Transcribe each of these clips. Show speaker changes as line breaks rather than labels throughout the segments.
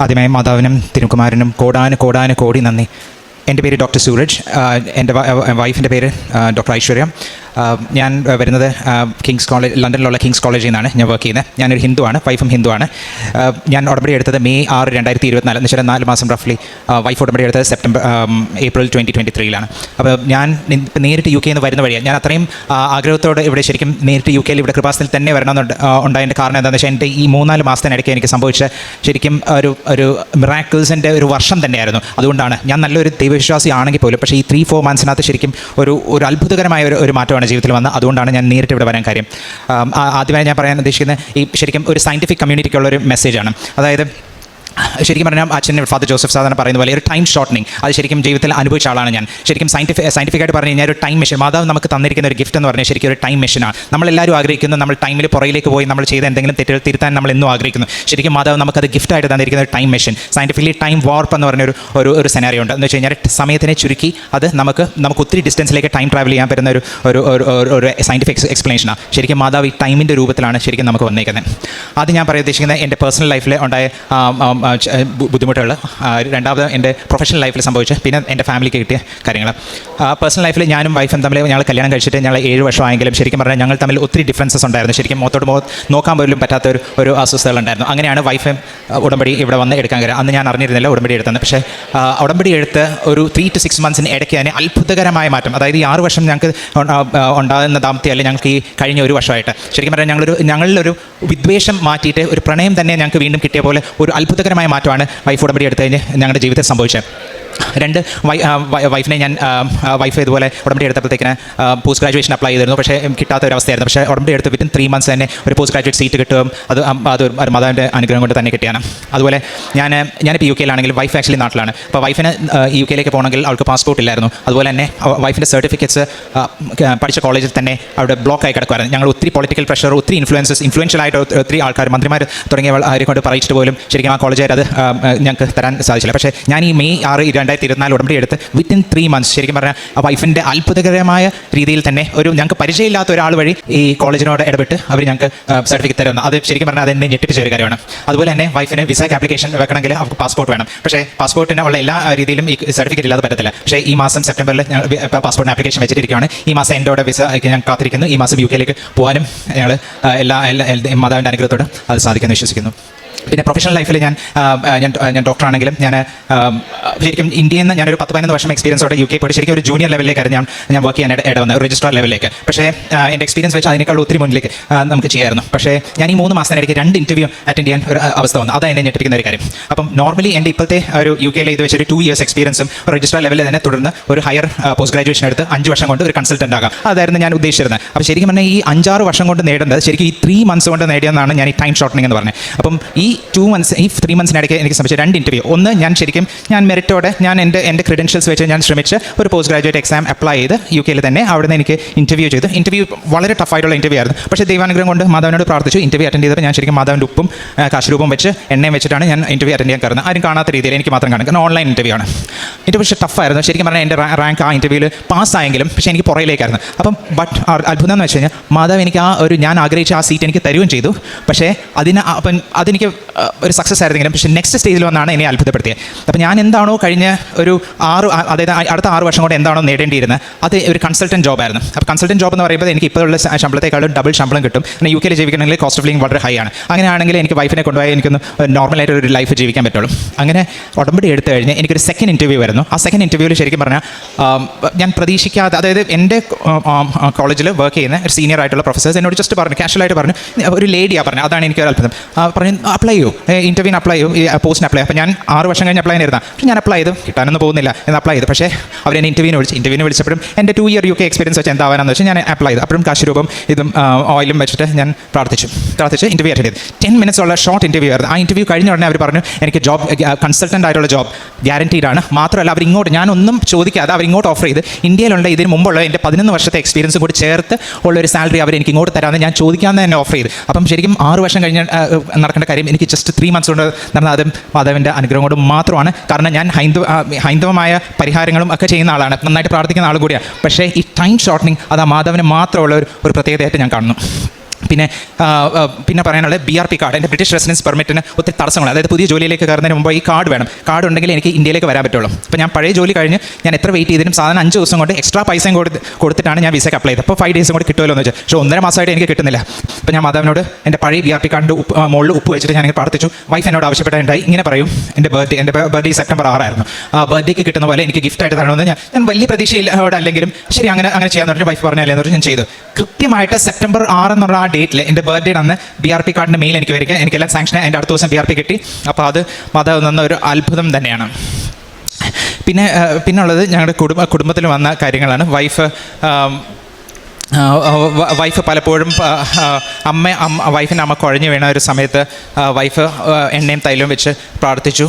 ആദ്യമായി മാതാവിനും തിരുക്കുമാരനും കോടാന് കോടാന് കോടി നന്ദി. എന്റെ പേര് ഡോക്ടർ സൂരജ്. എന്റെ വൈഫിന്റെ പേര് ഡോക്ടർ ഐശ്വര്യ. ഞാൻ വരുന്നത് കിങ്സ് കോളേജ് ലണ്ടനിലുള്ള കിങ്സ് കോളേജിൽ നിന്നാണ് ഞാൻ വർക്ക് ചെയ്യുന്നത്. ഞാനൊരു ഹിന്ദുവാണ് വൈഫും ഹിന്ദുവാണ്. ഞാൻ ഉടമ്പടി എടുത്തത് മെയ് ആറ് രണ്ടായിരത്തി ഇരുപത്തിനാല് എന്ന് വെച്ചാൽ നാല് മാസം റഫ്ലി വൈഫ് ഉടമ്പടി എടുത്തത് സെപ്റ്റംബർ ഏപ്രിൽ ട്വന്റി ട്വന്റി ത്രീയിലാണ് അപ്പോൾ ഞാൻ നേരിട്ട് യു കെയിൽ നിന്ന് വരുന്ന വഴിയാണ്. ഞാൻ അത്രയും ആഗ്രഹത്തോടെ ഇവിടെ ശരിക്കും നേരിട്ട് യു കെയിൽ ഇവിടെ കൃപാസനത്തിൽ തന്നെ വരണമെന്നുണ്ട് ഉണ്ടായതിന്റെ കാരണം എന്താണെന്ന് വെച്ചാൽ എന്റെ ഈ മൂന്നാൽ മാസത്തിനിടയ്ക്ക് എനിക്ക് സംഭവിച്ച ശരിക്കും ഒരു ഒരു മിറാക്കിൾസിന്റെ ഒരു വർഷം തന്നെയായിരുന്നു. അതുകൊണ്ടാണ് ഞാൻ നല്ലൊരു ദൈവവിശ്വാസി ആണെങ്കിൽ പോലും പക്ഷേ ഈ ത്രീ ഫോർ മന്ത്സിനകത്ത് ശരിക്കും ഒരു ഒരു അത്ഭുതകരമായ ഒരു ഒരു മാറ്റമാണ് ജീവിതത്തിൽ വന്ന. അതുകൊണ്ടാണ് ഞാൻ നേരിട്ട് ഇവിടെ വരാൻ കാര്യം. ആദ്യമായി ഞാൻ പറയാൻ ഉദ്ദേശിക്കുന്നത് ഈ ശരിക്കും ഒരു സയന്റിഫിക് കമ്മ്യൂണിറ്റിക്കുള്ള ഒരു മെസ്സേജാണ് അതായത് ശരിക്കും പറഞ്ഞാൽ അച്ഛൻ ഫാദർ ജോസഫ് സാധാരണ പറയുന്ന പോലെ ഒരു ടൈം ഷോർട്ടനിങ് അത് ശരിക്കും ജീവിതത്തിൽ അനുഭവിച്ച ആളാണ് ഞാൻ. ശരിക്കും സയന്റിഫിക് സയന്റിഫിക്കായിട്ട് പറഞ്ഞു കഴിഞ്ഞാൽ ഒരു ടൈം മെഷീൻ മാതാവ് നമുക്ക് തന്നിരിക്കുന്ന ഒരു ഗിഫ്റ്റ് എന്ന് പറഞ്ഞാൽ ശരിക്കും ഒരു ടൈം മെഷീനാണ് നമ്മളെല്ലാവരും ആഗ്രഹിക്കുന്നു നമ്മൾ ടൈമിൽ പുറയിലേക്ക് പോയി നമ്മൾ ചെയ്ത എന്തെങ്കിലും തെറ്റുകൾ തിരുത്താൻ നമ്മൾ എന്നും ആഗ്രഹിക്കുന്നു. ശരിക്കും മാതാവ് നമുക്കത് ഗിഫ്റ്റായിട്ട് തന്നിരിക്കുന്ന ഒരു ടൈം മെഷീൻ സയന്റിഫിക്കലി ടൈം വാർപ്പ് എന്ന് പറഞ്ഞൊരു ഒരു ഒരു സെനാരിയോ ഉണ്ട്. എന്ന് വെച്ച് കഴിഞ്ഞാൽ സമയത്തിനെ ചുരുക്കി അത് നമുക്ക് നമുക്ക് ഒത്തിരി ഡിസ്റ്റൻസിലേക്ക് ടൈം ട്രാവൽ ചെയ്യാൻ പറ്റുന്ന ഒരു ഒരു ഒരു- സയന്റിഫിക് എക്സ്പ്ലനേഷനാണ് ശരിക്കും മാതാവ് ഈ ടൈമിന്റെ രൂപത്തിലാണ് ശരിക്കും നമുക്ക് വന്നേക്കുന്നത്. അത് ഞാൻ പറയാൻ ഉദ്ദേശിക്കുന്നത് എന്റെ പേഴ്സണൽ ലൈഫിൽ ഉണ്ടായ ബുദ്ധിമുട്ടുകൾ. രണ്ടാമത് എന്റെ പ്രൊഫഷണൽ ലൈഫിൽ സംഭവിച്ച പിന്നെ എന്റെ ഫാമിലിക്ക് കിട്ടിയ കാര്യങ്ങൾ പേഴ്സണൽ ലൈഫിൽ ഞാനും വൈഫും തമ്മിൽ ഞങ്ങൾ കല്യാണം കഴിച്ചിട്ട് ഞങ്ങൾ ഏഴ് വർഷമായെങ്കിലും ശരിക്കും പറഞ്ഞാൽ ഞങ്ങൾ തമ്മിൽ ഒത്തിരി ഡിഫറൻസസ് ഉണ്ടായിരുന്നു. ശരിക്കും മുഖത്തോട് മുഖത്ത് നോക്കാൻ പോലും പറ്റാത്ത ഒരു ഒരു അസ്വസ്ഥതകൾ ഉണ്ടായിരുന്നു. അങ്ങനെയാണ് വൈഫും ഉടമ്പടി ഇവിടെ വന്ന് എടുക്കാൻ കാര്യം അന്ന് ഞാൻ അറിഞ്ഞിരുന്നില്ല ഉടമ്പടി എടുത്തത് പക്ഷേ ഉടമ്പടി എടുത്ത് ഒരു ത്രീ ടു സിക്സ് മന്ത്സിന് ഇടയ്ക്ക് തന്നെ അത്ഭുതകരമായ മാറ്റം. അതായത് ഈ ആറ് വർഷം ഞങ്ങൾക്ക് ഉണ്ടാകുന്ന ദാമ്പത്യമല്ല ഞങ്ങൾക്ക് ഈ കഴിഞ്ഞ ഒരു വർഷമായിട്ട്. ശരിക്കും പറഞ്ഞാൽ ഞങ്ങളൊരു ഞങ്ങളിലൊരു വിദ്വേഷം മാറ്റിയിട്ട് ഒരു പ്രണയം തന്നെ ഞങ്ങൾക്ക് വീണ്ടും കിട്ടിയ പോലെ ഒരു അത്ഭുതകരമായ മാറ്റമാണ്. വൈഫ് ഉടമ്പടി എടുത്ത് കഴിഞ്ഞ് ഞങ്ങളുടെ ജീവിതത്തിൽ സംഭവിച്ചത്. രണ്ട് വൈഫിനെ ഞാൻ വൈഫ് ഇതുപോലെ ഉടമ്പടി എടുത്തപ്പോഴത്തേക്കിന് പോസ്റ്റ് ഗ്രാജുവേഷൻ അപ്ലൈ ചെയ്തിരുന്നു. പക്ഷേ കിട്ടാത്ത ഒരു അവസ്ഥയായിരുന്നു. പക്ഷേ ഉടമ്പടി എടുത്ത് വിത്തിൻ ത്രീ മന്ത്സ് തന്നെ ഒരു പോസ്റ്റ് ഗ്രാജുവേറ്റ് സീറ്റ് കിട്ടും. അത് അത് ഒരു- മതാവിന്റെ അനുഗ്രഹം കൊണ്ട് തന്നെ കിട്ടിയാണ്. അതുപോലെ ഞാൻ ഞാനിപ്പോൾ യു കെയിലാണെങ്കിൽ വൈഫ് ആക്ച്വലി നാട്ടിലാണ്. അപ്പോൾ വൈഫിന് യു കെയിലേക്ക് പോകണമെങ്കിൽ അവൾക്ക് പാസ്പോർട്ട് ഇല്ലായിരുന്നു. അതുപോലെ തന്നെ വൈഫിന്റെ സർട്ടിഫിക്കറ്റ്സ് പഠിച്ച കോളേജിൽ തന്നെ അവിടെ ബ്ലോക്ക് ആയി കിടക്കുമായിരുന്നു ഞങ്ങൾ ഒത്തിരി പൊളിറ്റിക്കൽ പ്രഷർ ഒത്തിരി ഇൻഫ്ലുവൻസസ് ഇൻഫ്ലുവൻഷ്യൽ ആയിട്ട് ഒത്തിരി- ആൾക്കാർ മന്ത്രിമാർ തുടങ്ങിയ ആരെക്കൊണ്ട് കൊണ്ട് പറയിച്ചിട്ട് പോലും ശരിക്കും ആ കോളേജുകാർ അത് ഞങ്ങൾക്ക് തരാൻ സാധിച്ചില്ല. പക്ഷേ ഞാൻ ഈ മെയ് ആറ് രണ്ടായിരത്തി ഇരുപത്തിനാല് ഉടമ്പടി എടുത്ത് വിത്തിൻ ത്രീ മന്ത്സ് ശരിക്കും പറഞ്ഞാൽ ആ വൈഫിന്റെ അത്ഭുതകരമായ രീതിയിൽ തന്നെ ഒരു ഞങ്ങൾക്ക് പരിചയമില്ലാത്ത ഒരാൾ വഴി ഈ കോളേജിനോട് ഇടപെട്ട് അവർ ഞങ്ങൾക്ക് സർട്ടിഫിക്കറ്റ് തരുന്നു. അത് ശരിക്കും പറഞ്ഞാൽ അതെന്നെ ഞെട്ടിപ്പിച്ച ഒരു കാര്യമാണ്. അതുപോലെ തന്നെ വൈഫിന് വിസയ്ക്ക് ആപ്ലിക്കേഷൻ വെക്കണമെങ്കിൽ അവർക്ക് പാസ്പോർട്ട് വേണം. പക്ഷേ പാസ്പോർട്ടിന് ഉള്ള എല്ലാ രീതിയിലും ഈ സർട്ടിഫിക്കറ്റ് ഇല്ലാതെ പറ്റത്തില്ല. പക്ഷേ ഈ മാസം സെപ്റ്റംബറിൽ പാസ്പോർട്ടിന് ആപ്ലിക്കേഷൻ വെച്ചിട്ടിരിക്കുകയാണ് ഈ മാസം എന്റെ വിസ ഞാൻ കാത്തിരിക്കുന്നു. ഈ മാസം യു കെയിലേക്ക് പോകാനും ഞങ്ങൾ എല്ലാ എല്ലാ- മാതാവിന്റെ അനുഗ്രഹത്തോട് അത് സാധിക്കുമെന്ന് വിശ്വസിക്കുന്നു. പിന്നെ പ്രൊഫഷണൽ ലൈഫിൽ ഞാൻ ഞാൻ ഞാൻ ഡോക്ടറാണെങ്കിലും ഞാൻ ശരിക്കും ഇന്ത്യയിൽ നിന്ന് ഞാനൊരു പത്ത് പതിനൊന്ന് വർഷം എക്സ്പീരിയൻസോടെ യു കെ പോയിട്ട് ശരിക്കും ഒരു ജൂനിയർ ലെവലിലേക്കായിരുന്നു ഞാൻ ഞാൻ വർക്ക് ചെയ്യാൻ ഇട- വന്നത് രജിസ്ട്രാർ ലെവലിലേക്ക് പക്ഷേ എന്റെ എക്സ്പീരിയൻസ് വെച്ച് അതിനേക്കാൾ ഒത്തിരി മുന്നിലേക്ക് നമുക്ക് ചെയ്യായിരുന്നു. പക്ഷേ ഞാൻ ഈ മൂന്ന് മാസത്തിനിടയ്ക്ക് രണ്ട് ഇന്റർവ്യൂ അറ്റൻഡ് ചെയ്യാൻ ഒരു അവസ്ഥ വന്നു. അതാണ് എന്നെ ഞെട്ടിപ്പിക്കുന്ന ഒരു കാര്യം. അപ്പം നോർമലി എന്റെ ഇപ്പോഴത്തെ ഒരു യു കെയിലെ ഇത് വെച്ച് ഒരു ടു ഇയേഴ്സ് എക്സ്പീരിയൻസും രജിസ്ട്രാർ ലെവലിൽ തന്നെ തുടർന്ന് ഒരു ഹയർ പോസ്റ്റ് ഗ്രാജുവേഷൻ എടുത്ത് അഞ്ച് വർഷം കൊണ്ട് ഒരു കൺസൾട്ടന്റ് ആകാം. അതായിരുന്നു ഞാൻ ഉദ്ദേശിച്ചിരുന്നത്. അപ്പോൾ ശരിക്കും പറഞ്ഞാൽ ഈ അഞ്ചാറ് വർഷം കൊണ്ട് നേടേണ്ടത് ശരിക്കും ഈ ത്രീ മന്ത്സ് കൊണ്ട് നേടിയെന്നാണ് ഞാൻ ഈ ടൈം ഷോർട്ടനിങ് എന്ന് പറഞ്ഞത്. അപ്പം ഈ ടു മന്ത്സ് ഈ ത്രീ മന്ത്സിനിടയ്ക്ക് എനിക്ക് സംബന്ധിച്ച രണ്ട് ഇന്റർവ്യൂ ഒന്ന് ഞാൻ ശരിക്കും ഞാൻ മെറിറ്റോടെ ഞാൻ എന്റെ എന്റെ ക്രെഡൻഷ്യൽസ് വെച്ച് ഞാൻ ശ്രമിച്ച് ഒരു പോസ്റ്റ് ഗ്രാജുവേറ്റ് എക്സാം അപ്ലൈ ചെയ്ത് യു കെയിൽ തന്നെ അവിടെ നിന്ന് എനിക്ക് ഇന്റർവ്യൂ ചെയ്തു. ഇന്റർവ്യൂ വളരെ ടഫായിട്ടുള്ള ഇന്റർവ്യൂ ആയിരുന്നു. പക്ഷേ ദൈവാനുഗ്രഹം കൊണ്ട് മാധവനോട് പ്രാർത്ഥിച്ചു. ഇന്റർവ്യൂ അറ്റൻഡ് ചെയ്തപ്പോൾ ഞാൻ ശരിക്കും മാധവന്റെ ഉപ്പും കാശുരൂപം വെച്ച് എണ്ണയും വെച്ചിട്ടാണ് ഞാൻ ഇന്റർവ്യൂ അറ്റൻഡ് ചെയ്യാൻ കയറുന്നത്. ആരും കാണാത്ത രീതിയിൽ എനിക്ക് മാത്രം കാണും. കാരണം ഓൺലൈൻ ഇന്റർവ്യൂ ആണ്. ഇന്റർവ്യൂ പക്ഷേ ടഫായിരുന്നു ശരിക്കും പറഞ്ഞാൽ എന്റെ റാങ്ക് ആ ഇന്റർവ്യൂവിൽ പാസ്സായെങ്കിലും പക്ഷേ എനിക്ക് പുറയിലേക്കായിരുന്നു അപ്പം ബട്ട് അത്ഭുതം എന്ന് വെച്ച് കഴിഞ്ഞാൽ മാധവ് എനിക്ക് ആ ഒരു ഞാൻ ആഗ്രഹിച്ച ആ സീറ്റ് എനിക്ക് തരുകയും ചെയ്തു. പക്ഷേ അതിന് അപ്പം അതെനിക്ക് ഒരു സക്സസ് ആയിരുന്നെങ്കിലും പക്ഷേ നെക്സ്റ്റ് സ്റ്റേജിൽ വന്നാണ് എന്നെ അത്ഭുതപ്പെടുത്തിയത് അപ്പം ഞാൻ എന്താണോ കഴിഞ്ഞ ഒരു ആറ് അതായത് അടുത്ത ആറ് വർഷം കൊണ്ട് എന്താണോ നേടേണ്ടിയിരുന്നത് അത് ഒരു കൺസൾട്ടന്റ് ജോബായിരുന്നു അപ്പോൾ കൺസൾട്ടന്റ് ജോബ് എന്ന് പറയുമ്പോൾ എനിക്ക് ഇപ്പോഴുള്ള ശമ്പളത്തെക്കാളും ഡബിൾ ശമ്പളം കിട്ടും. പിന്നെ യു കെയിൽ ജീവിക്കണമെങ്കിൽ കോസ്റ്റ് ഓഫ് ലിവിംഗ് വളരെ ഹൈ ആണ്. അങ്ങനെയാണെങ്കിൽ എനിക്ക് വൈഫിനെ കൊണ്ടുപോയി എനിക്കൊന്ന് നോർമലായിട്ട് ഒരു ലൈഫ് ജീവിക്കാൻ പറ്റുള്ളൂ. അങ്ങനെ ഉടമ്പടി എടുത്തു കഴിഞ്ഞ് എനിക്കൊരു സെക്കൻഡ് ഇന്റർവ്യൂ വരുന്നു. ആ സെക്കൻഡ് ഇന്റർവ്യൂവിൽ ശരിക്കും പറഞ്ഞാൽ ഞാൻ പ്രതീക്ഷിക്കാതെ അതായത് എന്റെ കോളേജിൽ വർക്ക് ചെയ്യുന്ന ഒരു സീനിയർ ആയിട്ടുള്ള പ്രൊഫസേഴ്സ് എന്നോട് ജസ്റ്റ് പറഞ്ഞു കാഷ്വലായിട്ട് പറഞ്ഞു ഒരു ലേഡിയാണ് പറഞ്ഞു അതാണ് എനിക്ക് ഒരു അത്ഭുതം. പറഞ്ഞു അപ്ലൈ ചെയ്യൂ. ഇന്റർവ്യൂവിന് അപ്ലൈ ചെയ്യൂ. ഈ പോസ്റ്റിന് അപ്ലൈ അപ്പോൾ ഞാൻ ആറ് വർഷം കഴിഞ്ഞ് അപ്ലൈ ചെയ്തിരുന്ന പക്ഷേ ഞാൻ അപ്ലൈ ചെയ്തു. കിട്ടാനൊന്നും പോകുന്നില്ല എന്ന് അപ്ലൈ ചെയ്തു. പക്ഷേ അവർ എന്നെ ഇന്റർവ്യൂവിന് വിളിച്ചു ഇന്റർവ്യൂവിന് വിളിച്ചപ്പോഴും എന്റെ two year U K experience വെച്ച് എന്താവാനെന്ന് വെച്ചാൽ ഞാൻ അപ്ലൈ ചെയ്തു. അപ്പോഴും കാശുരൂപം ഇതും ഓയിലും വെച്ചിട്ട് ഞാൻ പ്രാർത്ഥിച്ചു. പ്രാർത്ഥിച്ച് ഇന്റർവ്യൂ അറ്റൻഡ് ചെയ്തു. ടെൻ മിനിറ്റ്സ് ഉള്ള ഷോർട്ട് ഇന്റർവ്യൂ ആയിരുന്നു. ആ ഇന്റർവ്യൂ കഴിഞ്ഞ ഉടനെ അവർ പറഞ്ഞു എനിക്ക് ജോബ് കൺസൾട്ടന്റ് ആയിട്ടുള്ള ജോബ് ഗ്യാരണ്ടീഡ് ആണ്. മാത്രമല്ല അവർ ഇങ്ങോട്ട് ഞാനൊന്നും ചോദിക്കാതെ അവർ ഇങ്ങോട്ട് ഓഫർ ചെയ്ത് ഇന്ത്യയിലുള്ള ഇതിന് മുമ്പുള്ള എന്റെ പതിനൊന്ന് വർഷത്തെ എക്സ്പീരിയൻസ് കൂടി ചേർത്ത് ഉള്ള ഒരു സാലറി അവർ എനിക്ക് ഇങ്ങോട്ട് തരാമെന്ന് ഞാൻ ചോദിക്കാമെന്ന് തന്നെ ഓഫർ ചെയ്ത്. അപ്പം ശരിക്കും ആറ് വർഷം കഴിഞ്ഞ് നടക്കേണ്ട കാര്യം എനിക്ക് ജസ്റ്റ് ത്രീ മന്ത്സ് കൊണ്ട് നടന്ന അതും മാധവന്റെ അനുഗ്രഹം കൊണ്ട് മാത്രമാണ്. കാരണം ഞാൻ ഹൈന്ദവ ഹൈന്ദവമായ പരിഹാരങ്ങളും ഒക്കെ ചെയ്യുന്ന ആളാണ്. നന്നായിട്ട് പ്രാർത്ഥിക്കുന്ന ആളും കൂടിയാണ് പക്ഷേ ഈ ടൈം ഷോർട്ടനിങ് അത് ആ മാധവന് മാത്രമുള്ള ഒരു പ്രത്യേകതയായിട്ട് ഞാൻ കാണുന്നു. പിന്നെ പിന്നെ പറയാനുള്ളത് ബി ആർ പി കാർഡ് എന്റെ ബ്രിട്ടീഷ് റെസിഡൻസ് പെർമിറ്റിന് ഒത്തിരി തടസ്സങ്ങൾ അതായത് പുതിയ ജോലിയിലേക്ക് കയറുന്നതിന് മുമ്പ് ഈ കാർഡ് വേണം. കാർഡ് ഉണ്ടെങ്കിൽ എനിക്ക് ഇന്ത്യയിലേക്ക് വരാൻ പറ്റുള്ളൂ. അപ്പോൾ ഞാൻ പഴയ ജോലി കഴിഞ്ഞ് ഞാൻ എത്ര വെയിറ്റ് ചെയ്തിട്ടും സാധാരണ അഞ്ച് ദിവസം കൊണ്ട് എക്സ്ട്രാ പൈസയും കൊടുത്ത് കൊടുത്തിട്ടാണ് ഞാൻ വിസയ്ക്ക് അപ്ലൈ ചെയ്തത്. അപ്പോൾ ഫൈവ് ഡേയ്സും കൂടി കിട്ടുമല്ലോ എന്ന് വെച്ചാൽ പക്ഷേ ഒന്നര മാസമായിട്ട് എനിക്ക് കിട്ടുന്നില്ല. അപ്പോൾ ഞാൻ മാതാവിനോട് എന്റെ പഴയ ബി ആർ പി കാർഡിന്റെ ഉപ്പ് മുകളിൽ ഉപ്പ് വെച്ചിട്ട് ഞാൻ പ്രാർത്ഥിച്ചു. വൈഫ് എന്നോട് ആവശ്യപ്പെട്ടുണ്ടായി ഇങ്ങനെ പറയും. എന്റെ ബർത്ത്ഡേ എന്റെ ബർത്ത്ഡേ സെപ്റ്റംബർ ആറായിരുന്നു. ആ ബർത്ത്ഡേക്ക് കിട്ടുന്ന പോലെ എനിക്ക് ഗിഫ്റ്റ് ആയിട്ട് തരണമെന്ന് ഞാൻ ഞാൻ വലിയ പ്രതീക്ഷയില്ല അല്ലെങ്കിലും ശരി അങ്ങനെ അങ്ങനെ ചെയ്യാൻ പറഞ്ഞു വൈഫ് പറഞ്ഞല്ലേ എന്ന് പറഞ്ഞു ഞാൻ ചെയ്തു. കൃത്യമായിട്ട് സെപ്റ്റംബർ ആറ് എന്നുള്ള ആ ഡേറ്റിൽ എന്റെ ബർത്ത്ഡേ അന്ന് ബി ആർ പി കാർഡിന്റെ മെയിൽ എനിക്ക് വരിക എനിക്കെല്ലാം സാങ്ഷൻ എന്റെ അടുത്ത ദിവസം ബി ആർ പി കിട്ടി. അപ്പോൾ അത് മാതാവ് നിന്ന ഒരു അത്ഭുതം തന്നെയാണ്. പിന്നെ പിന്നെ പിന്നുള്ളത് ഞങ്ങളുടെ കുടുംബ കുടുംബത്തിൽ വന്ന കാര്യങ്ങളാണ്. വൈഫ് വൈഫ് പലപ്പോഴും അമ്മ വൈഫിന്റെ അമ്മ കുഴഞ്ഞു വീണ ഒരു സമയത്ത് വൈഫ് എണ്ണയും തൈലവും വെച്ച് പ്രാർത്ഥിച്ചു.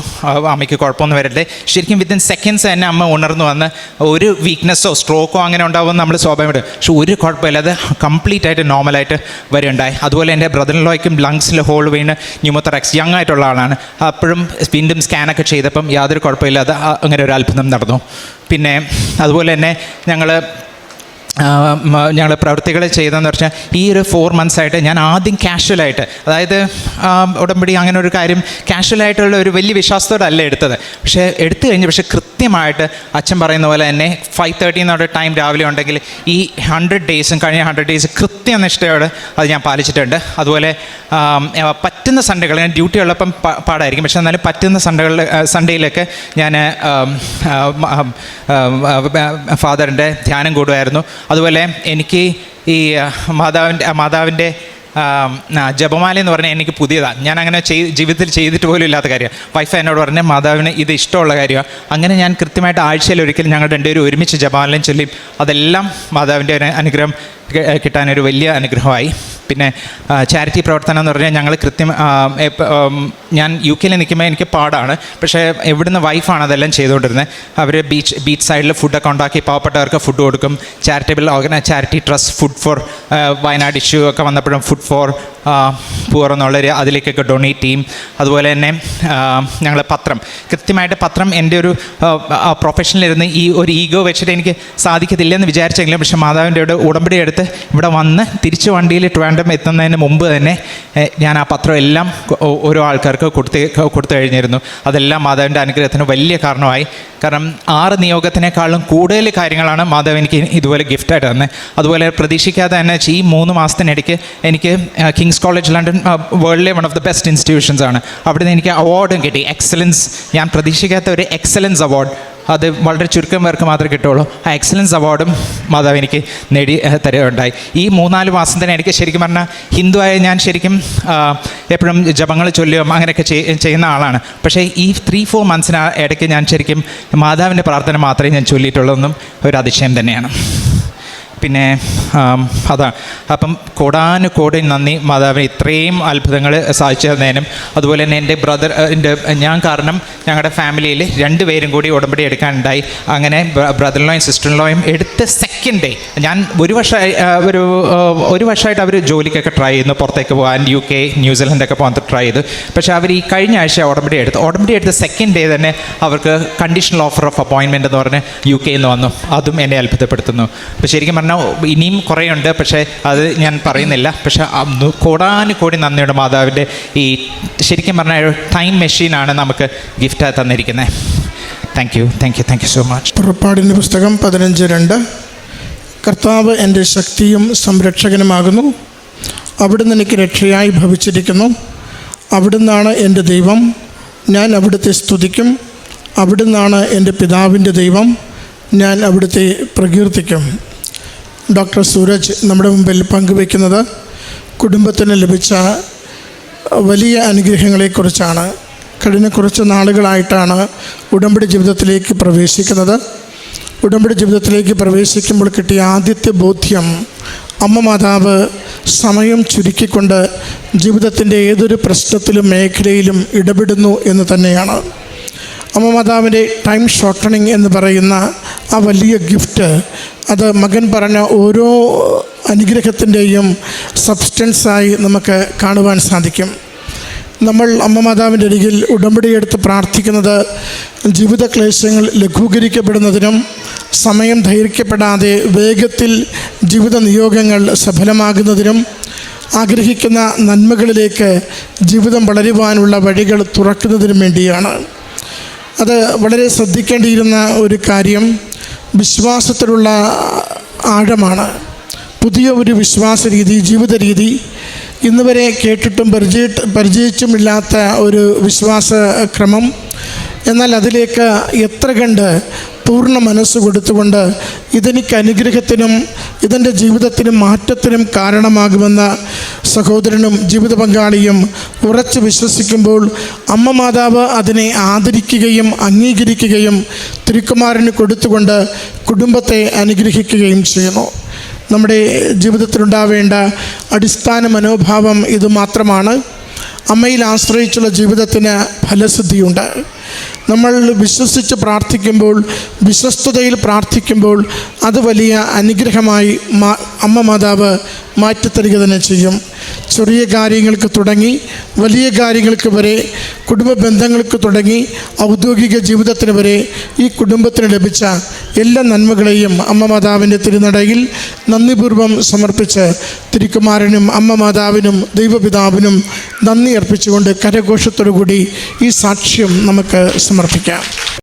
അമ്മയ്ക്ക് കുഴപ്പമൊന്നും വരട്ടെ ശരിക്കും വിത്തിൻ സെക്കൻഡ്സ് തന്നെ അമ്മ ഉണർന്നു വന്ന് ഒരു വീക്ക്നെസ്സോ സ്ട്രോക്കോ അങ്ങനെ ഉണ്ടാവുമെന്ന് നമ്മൾ സ്വാഭാവികം പക്ഷെ ഒരു കുഴപ്പമില്ല അത് കംപ്ലീറ്റ് ആയിട്ട് നോർമലായിട്ട് വരുണ്ടായി അതുപോലെ എന്റെ ബ്രദറിലോയ്ക്കും ലങ്സിൽ ഹോൾ വീണ് ന്യൂമോത്തറാക്സ് യങ് ആയിട്ടുള്ള ആളാണ്. അപ്പോഴും വീണ്ടും സ്കാനൊക്കെ ചെയ്തപ്പം യാതൊരു കുഴപ്പമില്ലാതെ അങ്ങനെ ഒരു അത്ഭുതം നടന്നു. പിന്നെ അതുപോലെ തന്നെ ഞങ്ങൾ ഞങ്ങൾ പ്രവൃത്തികൾ ചെയ്തതെന്ന് പറഞ്ഞാൽ ഈ ഒരു ഫോർ മന്ത്സ് ആയിട്ട് ഞാൻ ആദ്യം കാഷ്വലായിട്ട് അതായത് ഉടമ്പടി അങ്ങനെ ഒരു കാര്യം കാഷ്വലായിട്ടുള്ള ഒരു വലിയ വിശ്വാസത്തോടെ അല്ല എടുത്തത്. പക്ഷേ എടുത്തു കഴിഞ്ഞ് പക്ഷേ കൃത്യമായിട്ട് അച്ഛൻ പറയുന്ന പോലെ തന്നെ ഫൈവ് തേർട്ടി എന്നുള്ള ടൈം രാവിലെ ഉണ്ടെങ്കിൽ ഈ ഹൺഡ്രഡ് ഡേയ്സും കഴിഞ്ഞ ഹൺഡ്രഡ് ഡേയ്സ് കൃത്യനിഷ്ഠയോടെ അത് ഞാൻ പാലിച്ചിട്ടുണ്ട്. അതുപോലെ പറ്റുന്ന സൺഡേകൾ ഞാൻ ഡ്യൂട്ടി ഉള്ളപ്പം പാടായിരിക്കും. പക്ഷേ എന്നാലും പറ്റുന്ന സൺഡേകളിൽ സൺഡേയിലൊക്കെ ഞാൻ ഫാദറിന്റെ ധ്യാനം കൂടുമായിരുന്നു. അതുപോലെ എനിക്ക് ഈ മാതാവിന്റെ മാതാവിന്റെ ജപമാല എന്ന് പറഞ്ഞാൽ എനിക്ക് പുതിയതാണ് ഞാൻ അങ്ങനെ ചെയ് ജീവിതത്തിൽ ചെയ്തിട്ട് പോലും ഇല്ലാത്ത കാര്യമാണ്. വൈഫ് എന്നോട് പറഞ്ഞ മാതാവിന് ഇത് ഇഷ്ടമുള്ള കാര്യമാണ് അങ്ങനെ ഞാൻ കൃത്യമായിട്ട് ആഴ്ചയിൽ ഒരിക്കൽ ഞങ്ങൾ രണ്ടുപേരും ഒരുമിച്ച് ജപമാലയും ചൊല്ലിയും അതെല്ലാം മാതാവിന്റെ അനുഗ്രഹം കിട്ടാനൊരു വലിയ അനുഗ്രഹമായി. പിന്നെ ചാരിറ്റി പ്രവർത്തനം എന്ന് പറഞ്ഞാൽ ഞങ്ങൾ കൃത്യം ഞാൻ യു കെയിൽ നിൽക്കുമ്പോൾ എനിക്ക് പാടാണ്. പക്ഷേ എവിടുന്ന് വൈഫാണ് അതെല്ലാം ചെയ്തുകൊണ്ടിരുന്നത്. അവർ ബീച്ച് ബീച്ച് സൈഡിൽ ഫുഡൊക്കെ ഉണ്ടാക്കി പാവപ്പെട്ടവർക്ക് ഫുഡ് കൊടുക്കും. Charitable ഓർഗന charity trust food for Wayanad issue ഒക്കെ വന്നപ്പോഴും ഫുഡ് ഫോർ പൂർ എന്നുള്ളൊരു അതിലേക്കൊക്കെ ഡൊണേറ്റ് ചെയ്യും. അതുപോലെ തന്നെ ഞങ്ങൾ പത്രം. കൃത്യമായിട്ട് പത്രം എന്റെ ഒരു പ്രൊഫഷനിലിരുന്ന് ഈ ഒരു ഈഗോ വെച്ചിട്ട് എനിക്ക് സാധിക്കത്തില്ലെന്ന് വിചാരിച്ചെങ്കിലും പക്ഷേ മാതാവിന്റെ ഉടമ്പടി എടുത്ത് ഇവിടെ വന്ന് തിരിച്ച് വണ്ടിയിൽ ട്രിവാൻഡ്രം എത്തുന്നതിന് മുമ്പ് തന്നെ ഞാൻ ആ പത്രം എല്ലാം ഓരോ ആൾക്കാർക്ക് കൊടുത്ത് കൊടുത്തു കഴിഞ്ഞിരുന്നു. അതെല്ലാം മാധവന്റെ അനുഗ്രഹത്തിന് വലിയ കാരണമായി. കാരണം ആറ് നിയോഗത്തിനേക്കാളും കൂടുതൽ കാര്യങ്ങളാണ് മാധവ് എനിക്ക് ഇതുപോലെ ഗിഫ്റ്റായിട്ട് തന്നെ അതുപോലെ പ്രതീക്ഷിക്കാതെ തന്നെ ഈ മൂന്ന് മാസത്തിനിടയ്ക്ക് എനിക്ക് King's college London വേൾഡിലെ one of the best institutions ആണ്. അവിടെ നിന്ന് എനിക്ക് അവാർഡും കിട്ടി. എക്സലൻസ് ഞാൻ പ്രതീക്ഷിക്കാത്ത ഒരു എക്സലൻസ് അവാർഡ് അത് വളരെ ചുരുക്കം പേർക്ക് മാത്രമേ കിട്ടുള്ളൂ ആ എക്സലൻസ് അവാർഡും മാതാവ് എനിക്ക് നേടി തരികയുണ്ടായി. ഈ മൂന്നാൽ മാസം തന്നെ എനിക്ക് ശരിക്കും പറഞ്ഞാൽ ഹിന്ദുവായ ഞാൻ ശരിക്കും എപ്പോഴും ജപങ്ങൾ ചൊല്ലുകയും അങ്ങനെയൊക്കെ ചെയ്- ചെയ്യുന്ന ആളാണ്. പക്ഷേ ഈ ത്രീ ഫോർ മന്ത്സിന് ഇടയ്ക്ക് ഞാൻ ശരിക്കും മാതാവിന്റെ പ്രാർത്ഥന മാത്രമേ ഞാൻ ചൊല്ലിയിട്ടുള്ളൂ എന്നും ഒരു അതിശയം തന്നെയാണ്. പിന്നെ അതാണ് അപ്പം കോടാനുകോടി നന്ദി. മാതാവിന് ഇത്രയും അത്ഭുതങ്ങൾ സാധിച്ചു തന്നതിനും അതുപോലെ തന്നെ എന്റെ ബ്രദർ എന്റെ ഞാൻ കാരണം ഞങ്ങളുടെ ഫാമിലിയിൽ രണ്ടുപേരും കൂടി ഉടമ്പടി എടുക്കാനുണ്ടായി. അങ്ങനെ ബ്രദറിലോയും സിസ്റ്ററിലോയും എടുത്ത സെക്കൻഡ് ഡേ ഞാൻ ഒരു വർഷമായി ഒരു ഒരു വർഷമായിട്ട് അവർ ജോലിക്കൊക്കെ ട്രൈ ചെയ്യുന്നു. പുറത്തേക്ക് പോകാൻ യു കെ ന്യൂസിലൻഡൊക്കെ പോകാൻ ട്രൈ ചെയ്തു. പക്ഷേ അവർ ഈ കഴിഞ്ഞ ആഴ്ച ഉടമ്പടി എടുത്തു ഉടമ്പടി എടുത്ത സെക്കൻഡ് ഡേ തന്നെ അവർക്ക് കണ്ടീഷണൽ ഓഫർ ഓഫ് അപ്പോയിൻമെന്റ് എന്ന് പറഞ്ഞ് യു കെയിൽ നിന്ന് വന്നു. അതും എന്നെ അത്ഭുതപ്പെടുത്തുന്നു. അപ്പോൾ ശരിക്കും ഇനിയും കുറേയുണ്ട്. പക്ഷേ അത് ഞാൻ പറയുന്നില്ല. പക്ഷേ കോടാനുകോടി നന്ദിയുടെ മാതാവിന്റെ ഈ ശരിക്കും പറഞ്ഞാൽ ഒരു ടൈം മെഷീനാണ് നമുക്ക് ഗിഫ്റ്റായി തന്നിരിക്കുന്നത് thank you thank you thank you so much
പുറപ്പാടിന്റെ പുസ്തകം പതിനഞ്ച് രണ്ട്. കർത്താവ് എന്റെ ശക്തിയും സംരക്ഷകനുമാകുന്നു. അവിടുന്ന് എനിക്ക് രക്ഷയായി ഭവിച്ചിരിക്കുന്നു. അവിടുന്നാണ് എന്റെ ദൈവം. ഞാൻ അവിടുത്തെ സ്തുതിക്കും. അവിടുന്നാണ് എന്റെ പിതാവിന്റെ ദൈവം. ഞാൻ അവിടുത്തെ പ്രകീർത്തിക്കും. ഡോക്ടർ സൂരജ് നമ്മുടെ മുമ്പിൽ പങ്കുവയ്ക്കുന്നത് കുടുംബത്തിന് ലഭിച്ച വലിയ അനുഗ്രഹങ്ങളെക്കുറിച്ചാണ്. കഴിഞ്ഞ കുറച്ച് നാളുകളായിട്ടാണ് ഉടമ്പടി ജീവിതത്തിലേക്ക് പ്രവേശിക്കുന്നത്. ഉടമ്പടി ജീവിതത്തിലേക്ക് പ്രവേശിക്കുമ്പോൾ കിട്ടിയ ആദ്യത്തെ ബോധ്യം അമ്മ മാതാവ് സമയം ചുരുക്കിക്കൊണ്ട് ജീവിതത്തിന്റെ ഏതൊരു പ്രശ്നത്തിലും മേഖലയിലും ഇടപെടുന്നു എന്ന് തന്നെയാണ്. അമ്മ മാതാവിന്റെ ടൈം ഷോർട്ടണിങ് എന്ന് പറയുന്ന ആ വലിയ ഗിഫ്റ്റ് അത് മകൻ പറഞ്ഞ ഓരോ അനുഗ്രഹത്തിന്റെയും സബ്സ്റ്റൻസായി നമുക്ക് കാണുവാൻ സാധിക്കും. നമ്മൾ അമ്മ മാതാവിന്റെ അരികിൽ ഉടമ്പടിയെടുത്ത് പ്രാർത്ഥിക്കുന്നത് ജീവിത ക്ലേശങ്ങൾ ലഘൂകരിക്കപ്പെടുന്നതിനും സമയം ധൈര്യപ്പെടാതെ വേഗത്തിൽ ജീവിത നിയോഗങ്ങൾ സഫലമാകുന്നതിനും ആഗ്രഹിക്കുന്ന നന്മകളിലേക്ക് ജീവിതം വളരുവാനുള്ള വഴികൾ തുറക്കുന്നതിനും വേണ്ടിയാണ്. അത് വളരെ ശ്രദ്ധിക്കേണ്ടിയിരുന്ന ഒരു കാര്യം. വിശ്വാസത്തിലുള്ള ആഴമാണ്. പുതിയ ഒരു വിശ്വാസ രീതി ജീവിത രീതി ഇന്നുവരെ കേട്ടിട്ടും പരിചയ പരിചയിച്ചുമില്ലാത്ത ഒരു വിശ്വാസ ക്രമം എന്നാൽ അതിലേക്ക് എത്ര കണ്ട് പൂർണ മനസ്സ് കൊടുത്തുകൊണ്ട് ഇതെനിക്ക് അനുഗ്രഹത്തിനും ഇതെന്റെ ജീവിതത്തിനും മാറ്റത്തിനും കാരണമാകുമെന്ന സഹോദരനും ജീവിത പങ്കാളിയും ഉറച്ച് വിശ്വസിക്കുമ്പോൾ അമ്മ മാതാവ് അതിനെ ആദരിക്കുകയും അംഗീകരിക്കുകയും തിരുക്കുമാരന് കൊടുത്തുകൊണ്ട് കുടുംബത്തെ അനുഗ്രഹിക്കുകയും ചെയ്യുന്നു. നമ്മുടെ ജീവിതത്തിലുണ്ടാവേണ്ട അടിസ്ഥാന മനോഭാവം ഇത് മാത്രമാണ് അമ്മയിൽ ആശ്രയിച്ചുള്ള ജീവിതത്തിന് ഫലസിദ്ധിയുണ്ട്. നമ്മൾ വിശ്വസിച്ച് പ്രാർത്ഥിക്കുമ്പോൾ വിശ്വസ്തതയിൽ പ്രാർത്ഥിക്കുമ്പോൾ അത് വലിയ അനുഗ്രഹമായി അമ്മ മാതാവ് മാറ്റിത്തരിക തന്നെ ചെയ്യും. ചെറിയ കാര്യങ്ങൾക്ക് തുടങ്ങി വലിയ കാര്യങ്ങൾക്ക് വരെ കുടുംബ ബന്ധങ്ങൾക്ക് തുടങ്ങി ഔദ്യോഗിക ജീവിതത്തിന് വരെ ഈ കുടുംബത്തിന് ലഭിച്ച എല്ലാ നന്മകളെയും അമ്മ മാതാവിന്റെ തിരുനടയിൽ നന്ദിപൂർവം സമർപ്പിച്ച് തിരുക്കുമാരനും അമ്മ മാതാവിനും ദൈവപിതാവിനും നന്ദി അർപ്പിച്ചുകൊണ്ട് കരഘോഷത്തോടു കൂടി ഈ സാക്ഷ്യം നമുക്ക് സമർപ്പിക്കാം.